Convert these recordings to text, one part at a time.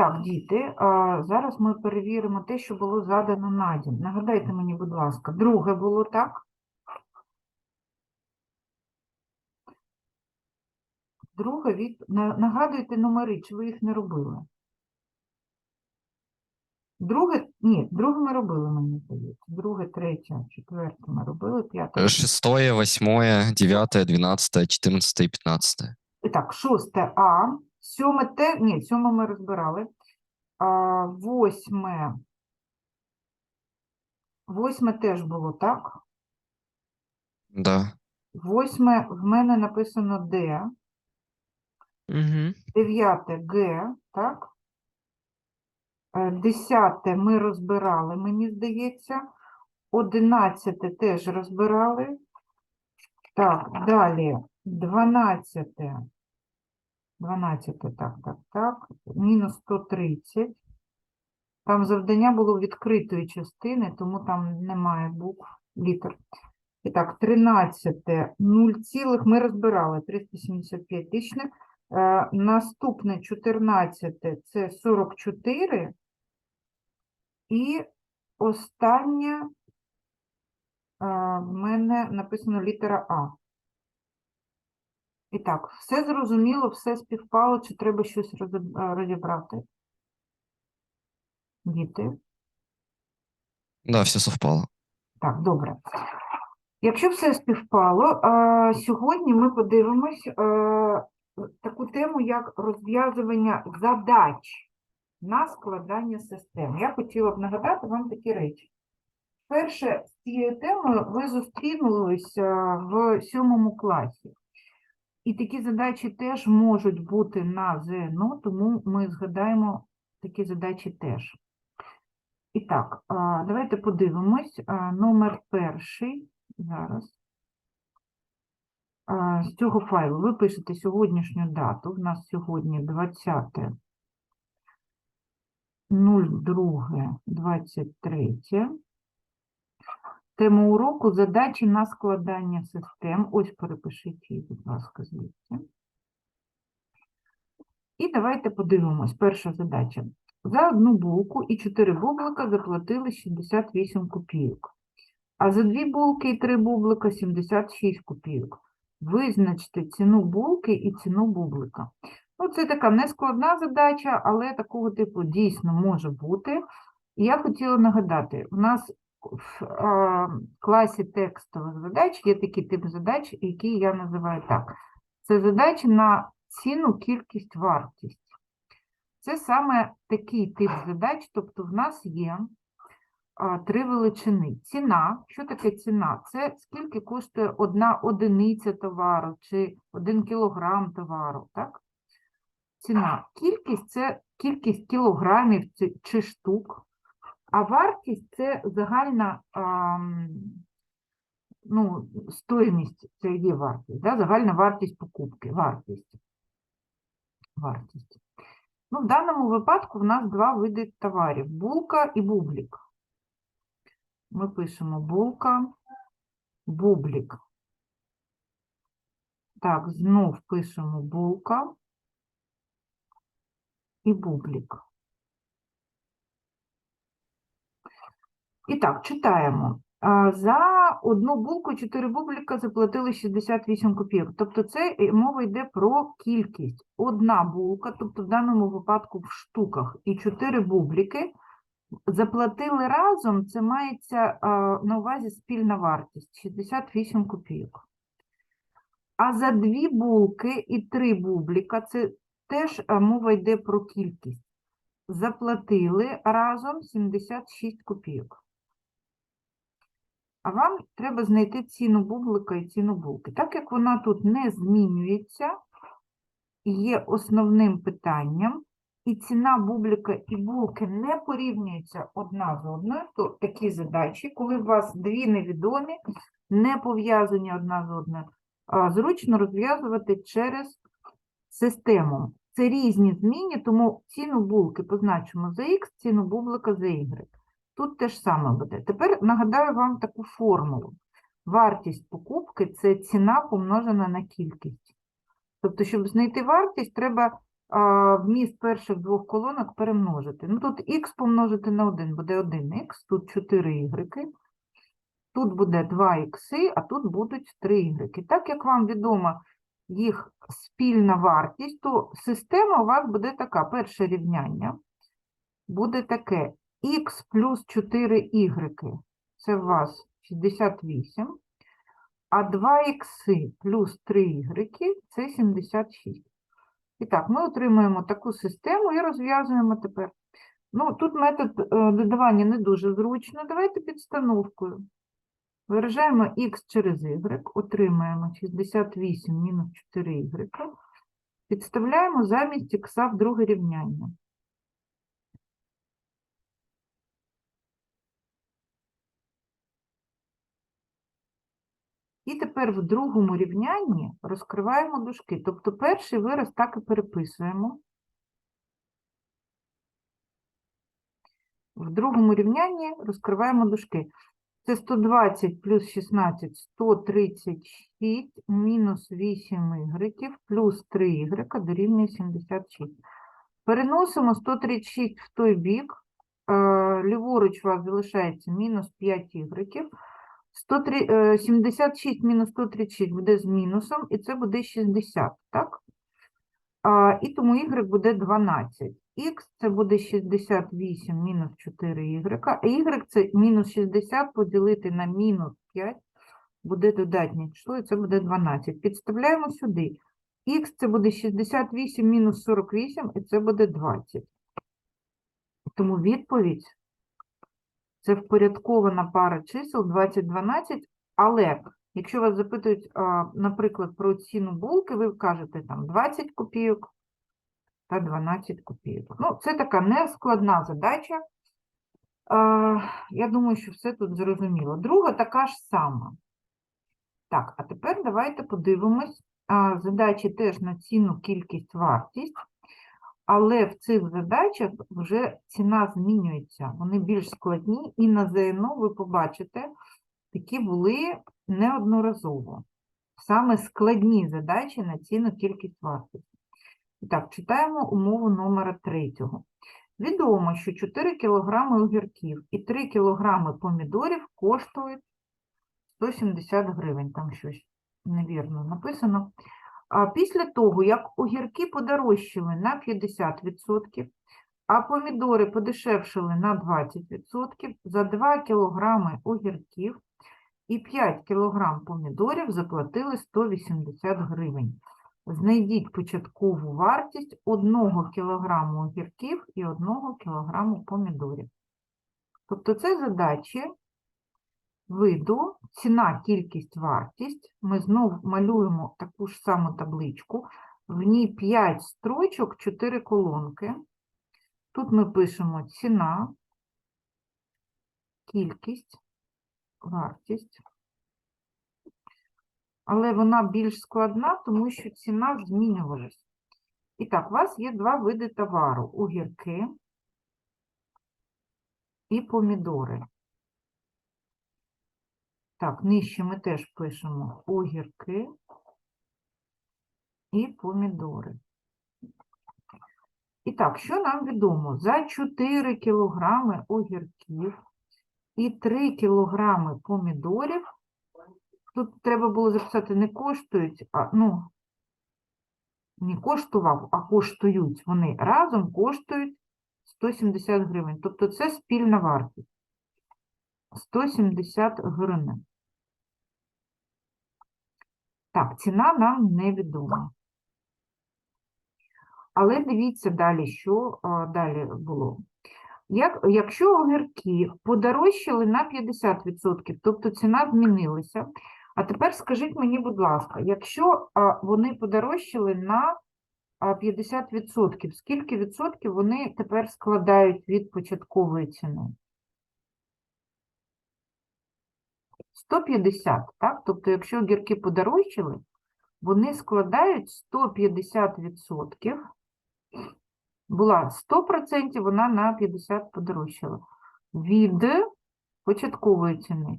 Так, діти, а, зараз ми перевіримо те, що було задано на дім. Нагадайте мені, будь ласка, друге було так? Друге від... Нагадуйте номери, чи ви їх не робили? Друге, ні, друге ми робили, мені здається. Друге, третє, четверте ми робили, п'яте. Э, Шестое, восьмое, девятое, двенадцатое, четырнадцатое и пятнадцатое. І так, шосте А, сьоме Т, ні, сьоме ми розбирали. А, восьме. Восьме теж було, так? Да. Восьме в мене написано Д, Угу. дев'яте Г, так? Е, Десяте ми розбирали, мені здається. Одинадцяте теж розбирали. Так, далі. Дванадцяте. Дванадцяте, так, так, так. Мінус 130. Там завдання було відкритої частини, тому там немає букв, літер. І так, 13, 0 цілих ми розбирали, 375 тисячних. Е, наступне 14 це 44. І останнє е, в мене написано літера А. І так, все зрозуміло, все співпало, чи треба щось е, розібрати? Діти? Да, все совпало. Так, добре. Якщо все співпало, сьогодні ми подивимось е, таку тему, як розв'язування задач на складання систем. Я хотіла б нагадати вам такі речі. Перше, з цією темою ви зустрінулися в сьомому класі. І такі задачі теж можуть бути на ЗНО, тому ми згадаємо такі задачі теж. І так, давайте подивимось. Номер перший. Зараз. З цього файлу ви пишете сьогоднішню дату. У нас сьогодні 20 02 23. Тема уроку задачі на складання систем. Ось перепишіть її, будь ласка, звідси. І давайте подивимось. Перша задача. За одну булку і 4 бублика заплатили 68 копійок. А за дві булки і три бублика 76 копійок. Визначте ціну булки і ціну бублика. Ну, це така нескладна задача, але такого типу дійсно може бути. Я хотіла нагадати, у нас в класі текстових задач є такий тип задач, які я називаю так. Це задачі на ціну, кількість, вартість. Це саме такий тип задач, тобто в нас є три величини. Ціна, що таке ціна? Це скільки коштує одна одиниця товару чи один кілограм товару, так? Ціна. Кількість це кількість кілограмів чи штук, а вартість це загальна ам, ну, стоїмість, це є вартість, да? загальна вартість покупки, вартість. Вартість. Ну, в даному випадку в нас два види товарів: булка і бублік. Ми пишемо булка, бублік. Так, знов пишемо булка і бублік. І так, читаємо. За одну булку 4 бубліка заплатили 68 копійок. Тобто це е, мова йде про кількість. Одна булка, тобто в даному випадку в штуках, і 4 бубліки заплатили разом, це мається на увазі спільна вартість 68 копійок. А за дві булки і три бубліка, це теж мова йде про кількість. Заплатили разом 76 копійок. А вам треба знайти ціну бублика і ціну булки. Так як вона тут не змінюється, є основним питанням, і ціна бублика і булки не порівнюються одна з одною, то такі задачі, коли у вас дві невідомі, не пов'язані одна з одною, зручно розв'язувати через систему. Це різні змінні, тому ціну булки позначимо за х, ціну бублика за y. Тут те ж саме буде. Тепер нагадаю вам таку формулу. Вартість покупки – це ціна помножена на кількість. Тобто, щоб знайти вартість, треба вміст перших двох колонок перемножити. Ну, тут х помножити на 1 буде 1х, тут 4 ігреки, тут буде 2 ікси, а тут будуть 3 ігреки. Так як вам відомо їх спільна вартість, то система у вас буде така. Перше рівняння буде таке х плюс 4 ігреки. Це у вас 68. А 2 ікси плюс 3 ігреки – це 76. І так, ми отримуємо таку систему і розв'язуємо тепер. Ну, тут метод е, додавання не дуже зручно. Давайте підстановкою. Виражаємо х через y, отримаємо 68 мінус 4y. Підставляємо замість х в друге рівняння. І тепер в другому рівнянні розкриваємо дужки. Тобто перший вираз так і переписуємо. В другому рівнянні розкриваємо дужки. Це 120 плюс 16 – 136 мінус 8 ігреків плюс 3 ігрека дорівнює 76. Переносимо 136 в той бік. Е, Ліворуч у вас залишається мінус 5 ігреків. 103, е, 76 мінус 136 буде з мінусом, і це буде 60, так? А, і тому y буде 12. Х це буде 68 мінус 4 y, а y це мінус 60 поділити на мінус 5, буде додатнє число, і це буде 12. Підставляємо сюди. Х це буде 68 мінус 48, і це буде 20. Тому відповідь це впорядкована пара чисел 20-12, але якщо вас запитують, наприклад, про ціну булки, ви кажете там 20 копійок та 12 копійок. Ну, це така нескладна задача. Я думаю, що все тут зрозуміло. Друга така ж сама. Так, а тепер давайте подивимось. Задачі теж на ціну, кількість, вартість. Але в цих задачах вже ціна змінюється, вони більш складні, і на ЗНО ви побачите, такі були неодноразово. Саме складні задачі на ціну, кількість вартість. І так, читаємо умову номера третього. Відомо, що 4 кг огірків і 3 кг помідорів коштують 170 гривень. Там щось невірно написано. А після того, як огірки подорожчали на 50%, а помідори подешевшили на 20%, за 2 кг огірків і 5 кг помідорів заплатили 180 гривень. Знайдіть початкову вартість 1 кг огірків і 1 кг помідорів. Тобто це задачі виду, ціна, кількість, вартість. Ми знову малюємо таку ж саму табличку. В ній 5 строчок, 4 колонки. Тут ми пишемо ціна, кількість, вартість. Але вона більш складна, тому що ціна змінювалась. І так, у вас є два види товару: огірки і помідори. Так, нижче ми теж пишемо огірки і помідори. І так, що нам відомо? За 4 кілограми огірків і 3 кілограми помідорів, тут треба було записати не коштують, а ну, не коштував, а коштують. Вони разом коштують 170 гривень. Тобто це спільна вартість. 170 гривень. Так, ціна нам невідома. Але дивіться далі, що а, далі було. Як, якщо огірки подорожчали на 50%, тобто ціна змінилася, а тепер скажіть мені, будь ласка, якщо а, вони подорожчали на 50%, скільки відсотків вони тепер складають від початкової ціни? 150, так? Тобто, якщо огірки подорожчали, вони складають 150%. Була 100%, вона на 50 подорожчала. Від початкової ціни.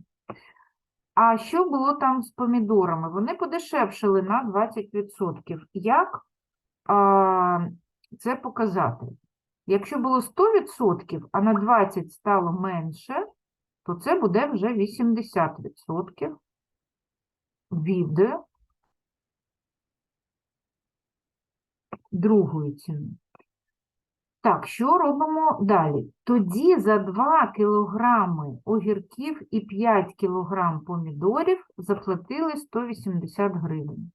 А що було там з помідорами? Вони подешевшили на 20%. Як а, це показатель. Якщо було 100%, а на 20 стало менше, то це буде вже 80% від другої ціни. Так, що робимо далі? Тоді за 2 кілограми огірків і 5 кілограм помідорів заплатили 180 гривень.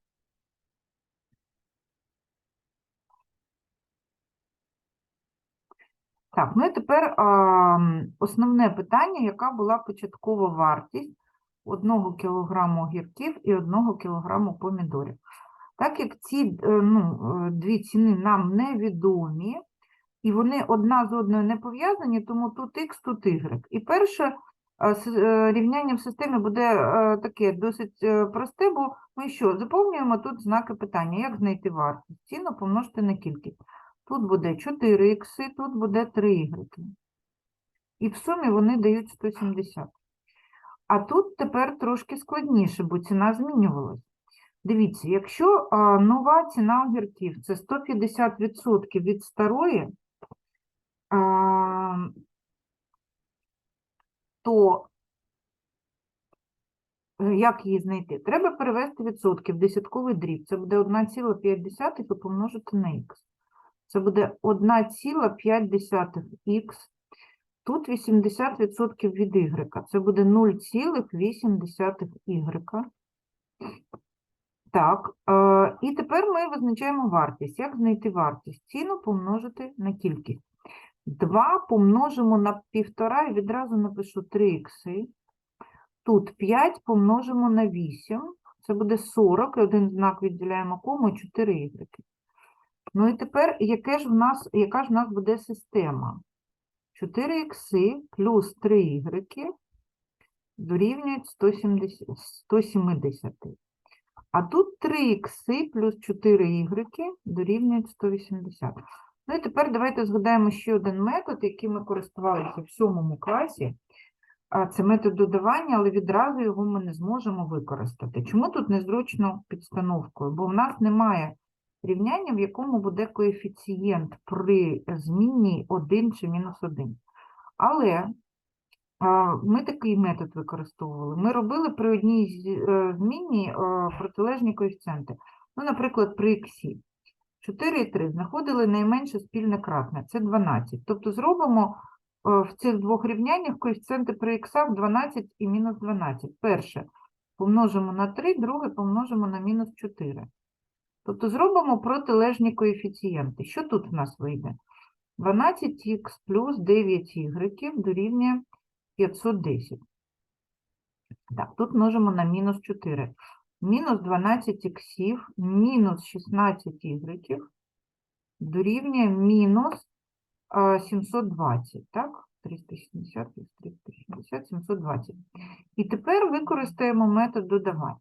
Так, ну і тепер а, основне питання, яка була початкова вартість 1 кілограму огірків і 1 кілограму помідорів. Так як ці е, ну, е, дві ціни нам невідомі, і вони одна з одною не пов'язані, тому тут X, тут Y. І перше е, рівняння в системі буде таке досить просте, бо ми що, заповнюємо тут знаки питання, як знайти вартість? Ціну помножити на кількість. Тут буде 4 ікси, тут буде 3 ігреки. І в сумі вони дають 170. А тут тепер трошки складніше, бо ціна змінювалась. Дивіться, якщо нова ціна огірків це 150% від старої, то е, як її знайти? Треба перевести відсотки в десятковий дріб. Це буде 1,5 і помножити на х. Це буде 1,5х. Тут 80% від y. Це буде 0,8 y. Так, е, і тепер ми визначаємо вартість. Як знайти вартість? Ціну помножити на кількість. 2 помножимо на 1,5 і відразу напишу 3 ікси. Тут 5 помножимо на 8. Це буде 40, і один знак відділяємо кому, 4 ігреки. Ну і тепер, яке ж в нас, яка ж в нас буде система? 4 ікси плюс 3 ігреки дорівнюють 170, 170. А тут 3 ікси плюс 4 ігреки дорівнюють 180. Ну і тепер давайте згадаємо ще один метод, яким ми користувалися в сьомому класі. Це метод додавання, але відразу його ми не зможемо використати. Чому тут незручно підстановкою? Бо в нас немає рівняння, в якому буде коефіцієнт при змінні 1 чи мінус 1. Але ми такий метод використовували. Ми робили при одній е, змінні е, протилежні коефіцієнти. Ну, наприклад, при х. 4 і 3 знаходили найменше спільне кратне, це 12. Тобто зробимо е, в цих двох рівняннях коефіцієнти при х 12 і мінус 12. Перше помножимо на 3, друге помножимо на мінус 4. Тобто зробимо протилежні коефіцієнти. Що тут в нас вийде? 12х плюс 9y дорівнює 510. Так, тут множимо на мінус 4. Мінус 12 іксів, мінус 16 ігреків дорівнює мінус 720, так? 370 плюс 360, 720. І тепер використаємо метод додавання.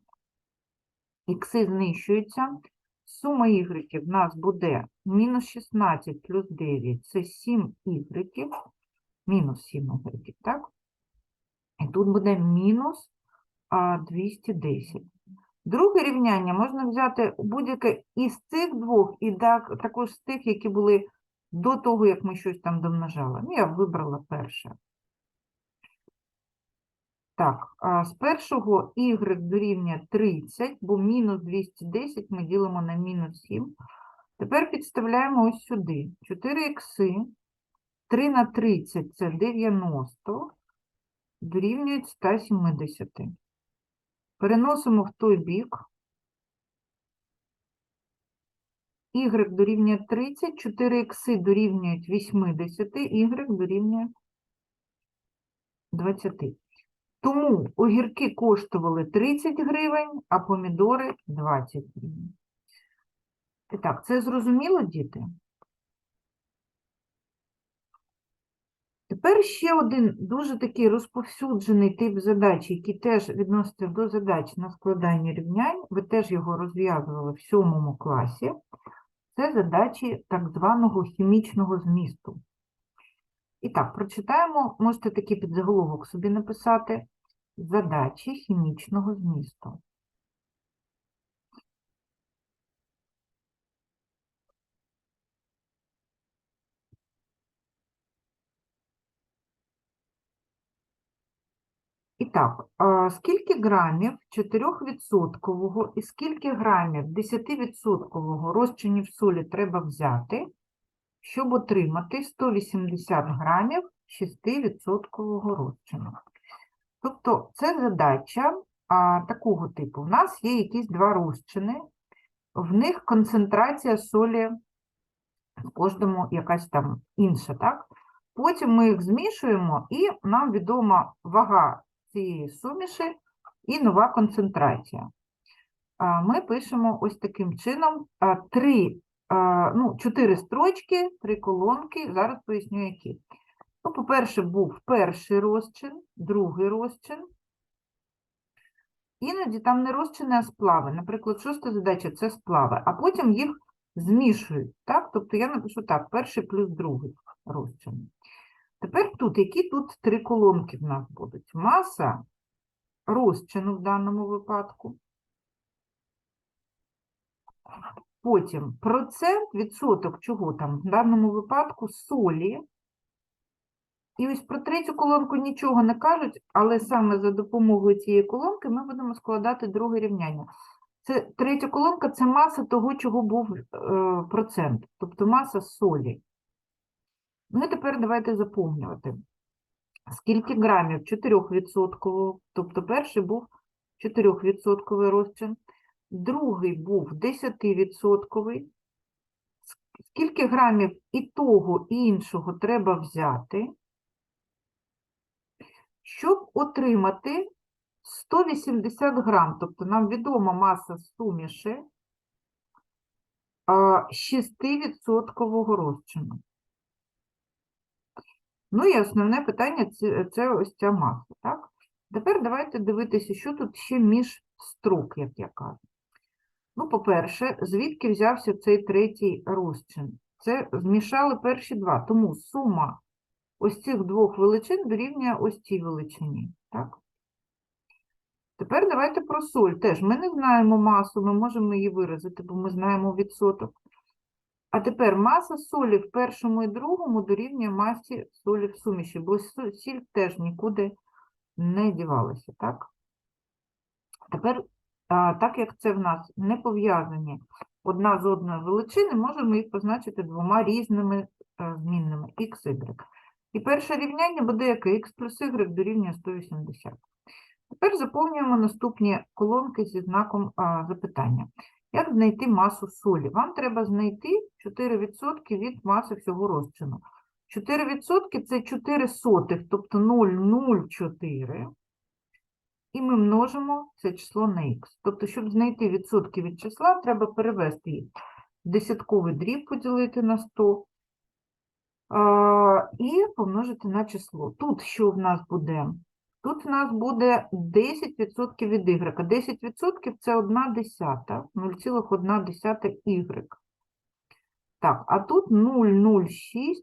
Ікси знищуються. Сума ігреків в нас буде мінус 16 плюс 9, це 7 ігреків, мінус 7 ігреків, так? І тут буде мінус 210. Друге рівняння можна взяти будь-яке із цих двох, і так, також з тих, які були до того, як ми щось там домножали. Ну, я вибрала перше. Так, з першого y дорівнює 30, бо мінус 210 ми ділимо на мінус 7. Тепер підставляємо ось сюди. 4 ікси, 3 на 30 – це 90, дорівнюють 170. Переносимо в той бік. Y дорівнює 30, 4 ікси дорівнюють 80, Y дорівнює 20. Тому огірки коштували 30 гривень, а помідори 20 гривень. І так, це зрозуміло, діти? Тепер ще один дуже такий розповсюджений тип задач, який теж відноситься до задач на складання рівнянь. Ви теж його розв'язували в сьомому класі. Це задачі так званого хімічного змісту. І так, прочитаємо, можете такий підзаголовок собі написати задачі хімічного змісту. І так, скільки грамів 4% і скільки грамів 10% розчинів солі треба взяти, щоб отримати 180 грамів 6% розчину? Тобто це задача а, такого типу. У нас є якісь два розчини, в них концентрація солі в кожному якась там інша, так? Потім ми їх змішуємо, і нам відома вага цієї суміші і нова концентрація. Ми пишемо ось таким чином три, ну, чотири строчки, три колонки, зараз поясню які. Ну, по-перше, був перший розчин, другий розчин. Іноді там не розчини, а сплави. Наприклад, шоста задача це сплави, а потім їх змішують. Так? Тобто я напишу так: перший плюс другий розчин. Тепер тут, які тут три колонки в нас будуть? Маса розчину в даному випадку. Потім процент, відсоток чого там, в даному випадку солі. І ось про третю колонку нічого не кажуть, але саме за допомогою цієї колонки ми будемо складати друге рівняння. Це третя колонка це маса того, чого був е, процент, тобто маса солі. Ну і тепер давайте заповнювати. Скільки грамів 4%, тобто перший був 4% розчин, другий був 10%. Скільки грамів і того, і іншого треба взяти, щоб отримати 180 грам, тобто нам відома маса суміші 6% розчину. Ну і основне питання це, ось ця маса, так? Тепер давайте дивитися, що тут ще між строк, як я кажу. Ну, по-перше, звідки взявся цей третій розчин? Це змішали перші два, тому сума ось цих двох величин дорівнює ось цій величині, так? Тепер давайте про соль теж. Ми не знаємо масу, ми можемо її виразити, бо ми знаємо відсоток. А тепер маса солі в першому і другому дорівнює масі солі в суміші, бо сіль теж нікуди не дівалася, так? Тепер, так як це в нас не пов'язані одна з одною величини, можемо їх позначити двома різними е, змінними x, y. І перше рівняння буде яке x плюс y дорівнює 180. Тепер заповнюємо наступні колонки зі знаком а, запитання. Як знайти масу солі? Вам треба знайти 4% від маси всього розчину. 4% це 4 сотих, тобто 0,04. І ми множимо це число на х. Тобто, щоб знайти відсотки від числа, треба перевести їх. Десятковий дріб поділити на 100 а, і помножити на число. Тут що в нас буде? Тут в нас буде 10% від y. 10% це 1 десята, 0,1 y. Так, а тут 0,06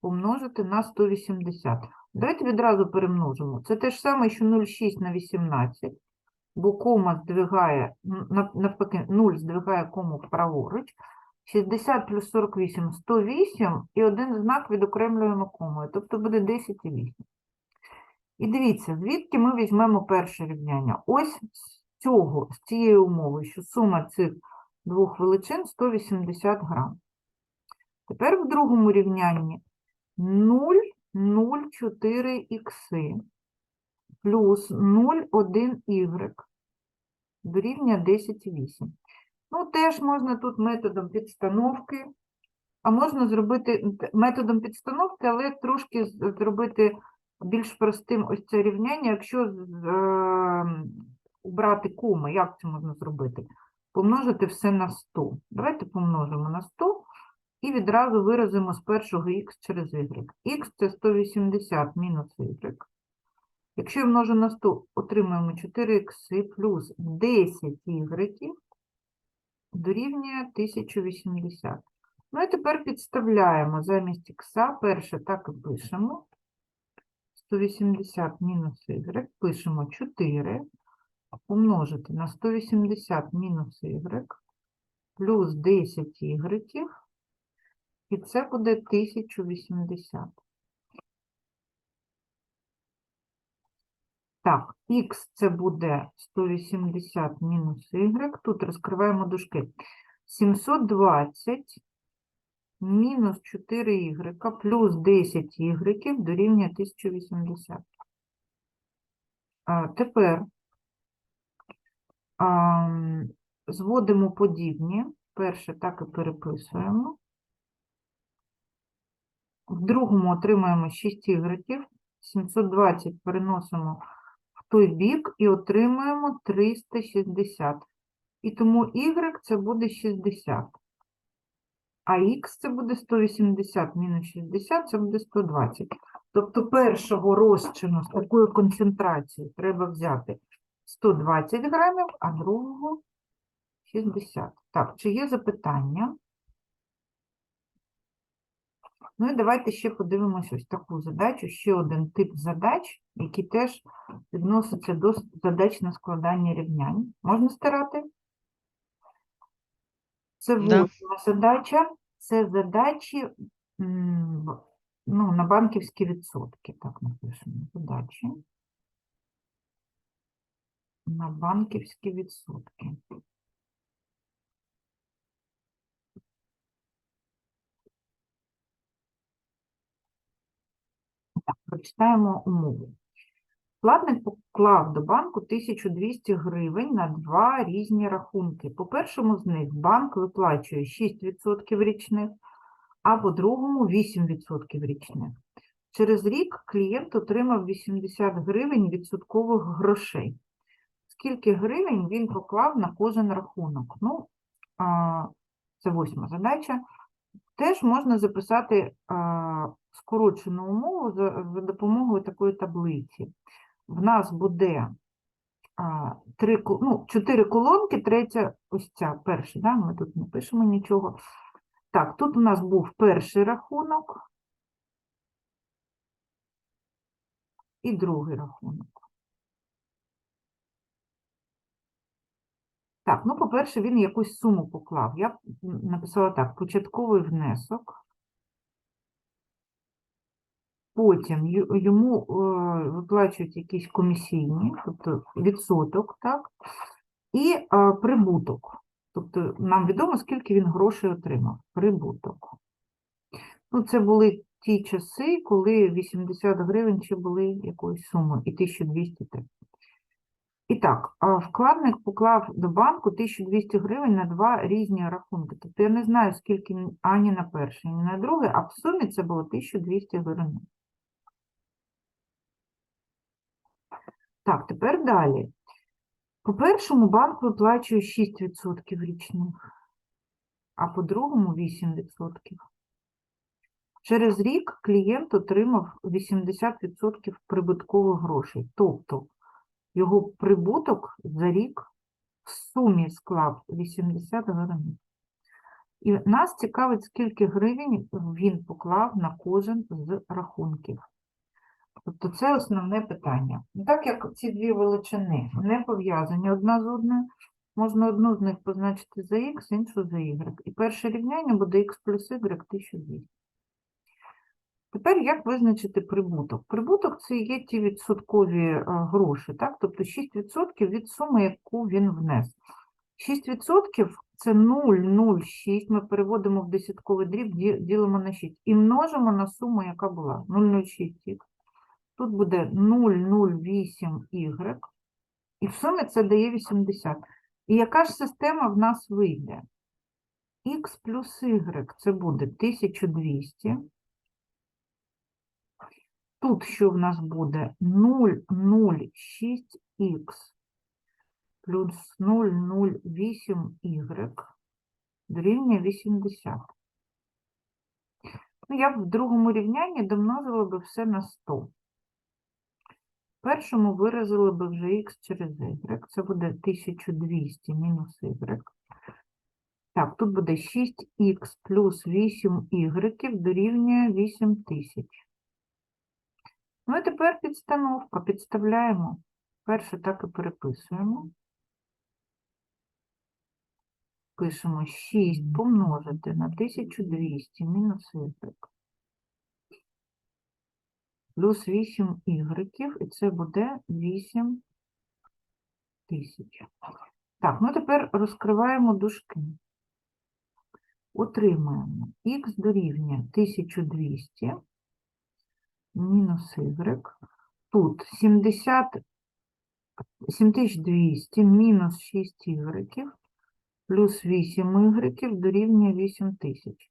помножити на 180. Давайте відразу перемножимо. Це те ж саме, що 0,6 на 18, бо кома здвигає, навпаки, 0 здвигає кому праворуч. 60 плюс 48 – 108, і один знак відокремлюємо комою, тобто буде 10,8. І дивіться, звідки ми візьмемо перше рівняння. Ось з цього, з цієї умови, що сума цих двох величин 180 грам. Тепер в другому рівнянні 0,04 ікси плюс 0,1 y дорівнює 10,8. Ну, теж можна тут методом підстановки, а можна зробити методом підстановки, але трошки зробити більш простим ось це рівняння, якщо е, убрати коми, як це можна зробити? Помножити все на 100. Давайте помножимо на 100 і відразу виразимо з першого х через y. х – це 180 мінус y. Якщо я множу на 100, отримаємо 4х плюс 10 y дорівнює 1080. Ну і тепер підставляємо замість х, перше так і пишемо. 180 мінус y, пишемо 4, помножити на 180 мінус y, плюс 10 y, і це буде 1080. Так, х це буде 180 мінус y. Тут розкриваємо дужки. 720 мінус 4y плюс 10 y дорівнює 1080. А, тепер а, зводимо подібні. Перше так і переписуємо. В другому отримаємо 6 ігреків. 720 переносимо той бік і отримаємо 360. І тому y це буде 60. А х це буде 180 мінус 60, це буде 120. Тобто першого розчину з такою концентрацією треба взяти 120 грамів, а другого 60. Так, чи є запитання? Ну і давайте ще подивимось ось таку задачу, ще один тип задач, який теж відноситься до задач на складання рівнянь. Можна стирати? Це Да. задача. Це задачі ну, на банківські відсотки. Так напишемо. Задачі. На банківські відсотки. Так, прочитаємо умови. Вкладник поклав до банку 1200 гривень на два різні рахунки. По першому з них банк виплачує 6% річних, а по другому 8% річних. Через рік клієнт отримав 80 гривень відсоткових грошей. Скільки гривень він поклав на кожен рахунок? Ну, це восьма задача. Теж можна записати скорочену умову за, за допомогою такої таблиці. В нас буде три, ну, чотири колонки, третя ось ця перша, да? ми тут не пишемо нічого. Так, тут у нас був перший рахунок і другий рахунок. Так, ну, по-перше, він якусь суму поклав. Я написала так: початковий внесок. Потім йому е, виплачують якісь комісійні, тобто відсоток, так? І е, прибуток. Тобто нам відомо, скільки він грошей отримав. Прибуток. Ну, це були ті часи, коли 80 гривень ще були якоюсь сумою, і 1200 теж. І так, вкладник поклав до банку 1200 гривень на два різні рахунки. Тобто я не знаю, скільки ані на перший, ані на другий, а в сумі це було 1200 гривень. Так, тепер далі. По першому банк виплачує 6% річних, а по другому 8%. Через рік клієнт отримав 80% прибуткових грошей. Тобто його прибуток за рік в сумі склав 80 гривень. І нас цікавить, скільки гривень він поклав на кожен з рахунків. Тобто це основне питання. Так як ці дві величини не пов'язані одна з одною, можна одну з них позначити за х, іншу за y. І перше рівняння буде х плюс y 1200. Тепер як визначити прибуток? Прибуток це є ті відсоткові е, гроші, так? тобто 6% від суми, яку він внес. 6% це 0,06, ми переводимо в десятковий дріб, ділимо на 6 і множимо на суму, яка була 0,06х. Тут буде 0,08y, і в сумі це дає 80. І яка ж система в нас вийде? х плюс y це буде 1200. Тут що в нас буде? 0,06х плюс 0,08y дорівнює 80. Ну, я б в другому рівнянні домножила би все на 100. В першому виразили би вже х через y. Це буде 1200 мінус y. Так, тут буде 6х плюс 8y дорівнює 8000. Ну і тепер підстановка. Підставляємо. Перше так і переписуємо. Пишемо 6 помножити на 1200 мінус y. плюс 8 ігреків, і це буде 8 тисяч. Так, ну тепер розкриваємо дужки. Отримаємо х дорівнює 1200 мінус y. Тут 70, 7200 мінус 6 ігреків плюс 8 ігреків дорівнює 8000.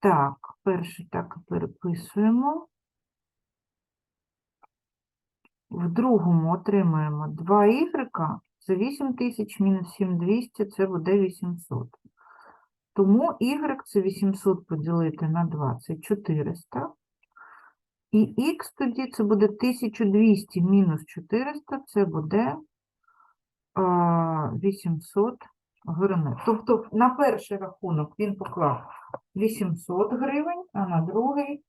Так, перше так переписуємо. В другому отримаємо 2 ігрека, це 8000 мінус 7200, це буде 800. Тому y це 800 поділити на 2, це 400. І х тоді це буде 1200 мінус 400, це буде 800 гривень. Тобто на перший рахунок він поклав 800 гривень, а на другий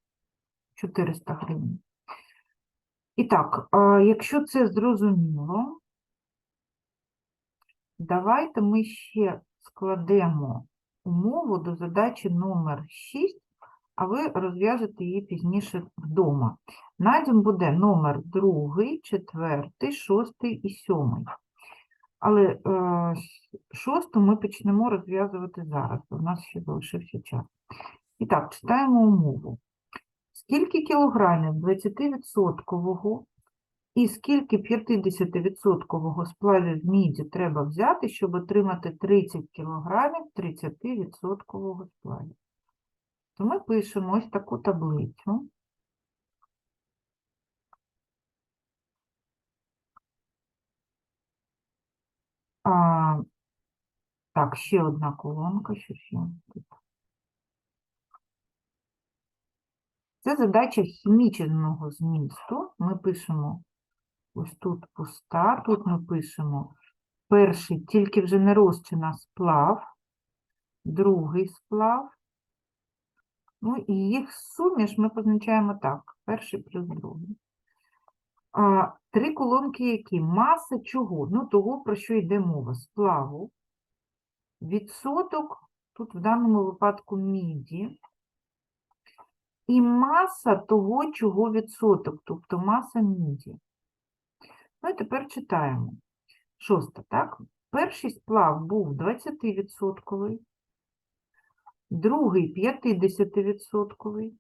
400 гривень. І так, якщо це зрозуміло, давайте ми ще складемо умову до задачі номер 6, а ви розв'яжете її пізніше вдома. Надім буде номер 2, 4, 6 і 7. Але е, шосту ми почнемо розв'язувати зараз, бо в нас ще залишився час. І так, читаємо умову. Скільки кілограмів 20% і скільки 50% сплавів міді треба взяти, щоб отримати 30 кілограмів 30% сплавів? То ми пишемо ось таку таблицю. А, так, ще одна колонка, що ще тут. Це задача хімічного змісту. Ми пишемо ось тут пуста, тут ми пишемо перший, тільки вже не розчина сплав, другий сплав. Ну і їх суміш ми позначаємо так: перший плюс другий. А, три колонки які? Маса чого? Ну, того, про що йде мова. Сплаву, відсоток, тут в даному випадку міді, і маса того, чого відсоток, тобто маса міді. Ну і тепер читаємо. Шосте, так? Перший сплав був 20%, другий 50%.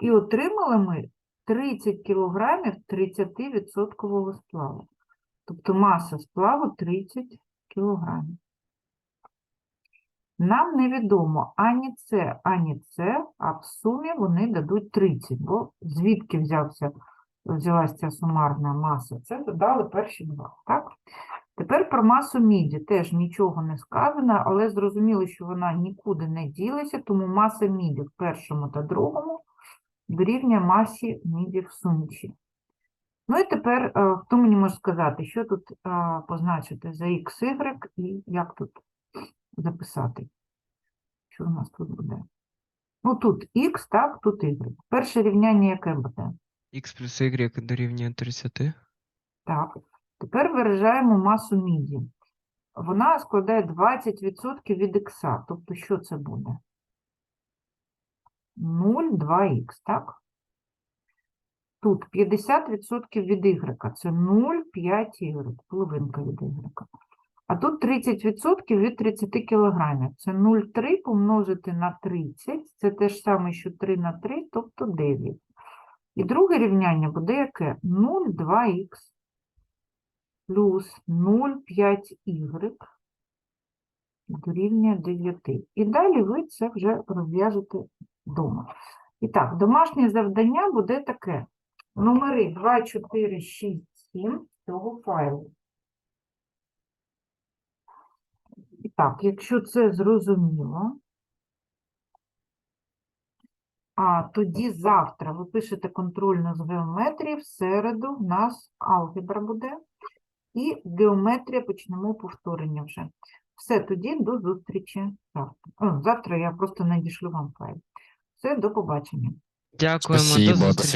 І отримали ми 30 кілограмів 30% сплаву. Тобто маса сплаву 30 кілограмів. Нам невідомо ані це, ані це, а в сумі вони дадуть 30, бо звідки взявся, взялася ця сумарна маса? Це додали перші два, так? Тепер про масу міді теж нічого не сказано, але зрозуміло, що вона нікуди не ділиться, тому маса міді в першому та другому дорівнює масі міді в суміші. Ну і тепер, е, хто мені може сказати, що тут е, позначити за x, y і як тут записати? Що у нас тут буде? Ну тут x, так, тут y. Перше рівняння яке буде? Х плюс y дорівнює 30. Так. Тепер виражаємо масу міді. Вона складає 20% від х. Тобто, що це буде? 0,2х, так? Тут 50% від y. Це 0,5y, половинка від y. А тут 30% від 30 кг. Це 0,3 помножити на 30. Це те ж саме, що 3 на 3, тобто 9. І друге рівняння буде яке? 0,2х плюс 0,5y дорівнює 9. І далі ви це вже розв'яжете вдома. І так, домашнє завдання буде таке. Номери 2, 4, 6, 7 цього файлу. І так, якщо це зрозуміло, а тоді завтра ви пишете контрольну з геометрії, в середу в нас алгебра буде. І геометрія почнемо повторення вже. Все, тоді до зустрічі завтра. О, завтра я просто надішлю вам файл. Все, до побачення. Дякуємо, Спасибо, до зустрічі.